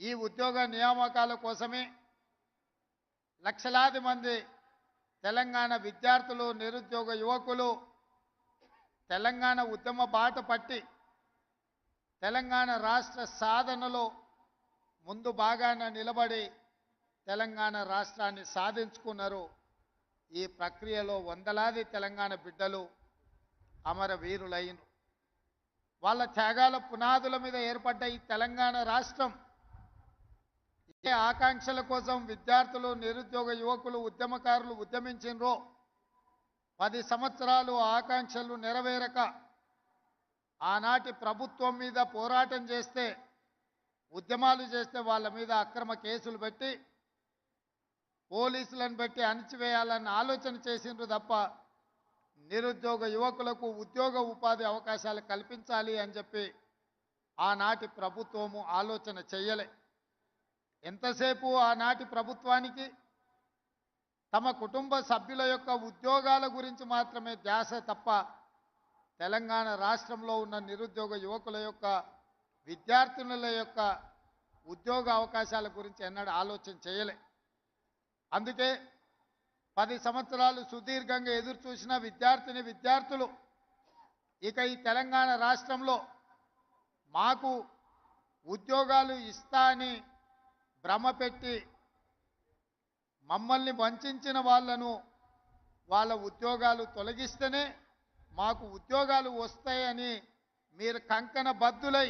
ఈ ఉద్యోగ నియామకాల కోసమే లక్షలాది మంది తెలంగాణ విద్యార్థులు నిరుద్యోగ యువకులు తెలంగాణ ఉద్యమ బాట పట్టి తెలంగాణ రాష్ట్ర సాధనలో ముందు బాగాన నిలబడి తెలంగాణ రాష్ట్రాన్ని సాధించుకున్నారు. ఈ ప్రక్రియలో వందలాది తెలంగాణ బిడ్డలు అమరవీరులైన వాళ్ళ త్యాగాల పునాదుల మీద ఏర్పడ్డ ఈ తెలంగాణ రాష్ట్రం ఆకాంక్షల కోసం విద్యార్థులు నిరుద్యోగ యువకులు ఉద్యమకారులు ఉద్యమించినరో పది సంవత్సరాలు ఆకాంక్షలు నెరవేరక ఆనాటి ప్రభుత్వం మీద పోరాటం చేస్తే ఉద్యమాలు చేస్తే వాళ్ళ మీద అక్రమ కేసులు పెట్టి పోలీసులను పెట్టి అణిచివేయాలన్న ఆలోచన చేసిండ్రు తప్ప నిరుద్యోగ యువకులకు ఉద్యోగ ఉపాధి అవకాశాలు కల్పించాలి అని చెప్పి ఆనాటి ప్రభుత్వము ఆలోచన చెయ్యలే ఎంతసేపు ఆనాటి ప్రభుత్వానికి? తమ కుటుంబ సభ్యుల యొక్క ఉద్యోగాల గురించి మాత్రమే ధ్యాస తప్ప తెలంగాణ రాష్ట్రంలో ఉన్న నిరుద్యోగ యువకుల యొక్క విద్యార్థినుల యొక్క ఉద్యోగ అవకాశాల గురించి ఎన్నడూ ఆలోచన చేయలే. అందుకే పది సంవత్సరాలు సుదీర్ఘంగా ఎదురు చూసిన విద్యార్థిని విద్యార్థులు ఇక ఈ తెలంగాణ రాష్ట్రంలో మాకు ఉద్యోగాలు ఇస్తా అని భ్రమ పెట్టి మమ్మల్ని వంచిన వాళ్ళను వాళ్ళ ఉద్యోగాలు తొలగిస్తేనే మాకు ఉద్యోగాలు వస్తాయని మీరు కంకణ బద్దులై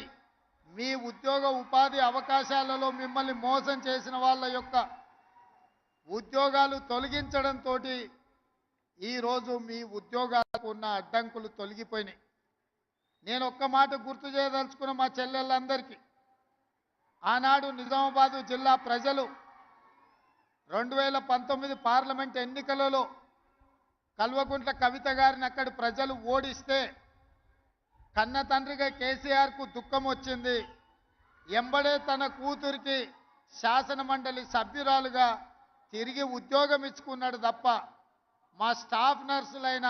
మీ ఉద్యోగ ఉపాధి అవకాశాలలో మిమ్మల్ని మోసం చేసిన వాళ్ళ యొక్క ఉద్యోగాలు తొలగించడంతో ఈరోజు మీ ఉద్యోగాలకు ఉన్న అడ్డంకులు తొలగిపోయినాయి. నేను ఒక్క మాట గుర్తు చేయదలుచుకున్న మా చెల్లెళ్ళందరికీ ఆనాడు నిజామాబాదు జిల్లా ప్రజలు రెండు వేల పంతొమ్మిది పార్లమెంట్ ఎన్నికలలో కల్వకుంట్ల కవిత గారిని అక్కడి ప్రజలు ఓడిస్తే కన్న తండ్రిగా కేసీఆర్కు దుఃఖం వచ్చింది. ఎంబడే తన కూతురికి శాసన మండలి సభ్యురాలుగా తిరిగి ఉద్యోగం ఇచ్చుకున్నాడు తప్ప మా స్టాఫ్ నర్సులైన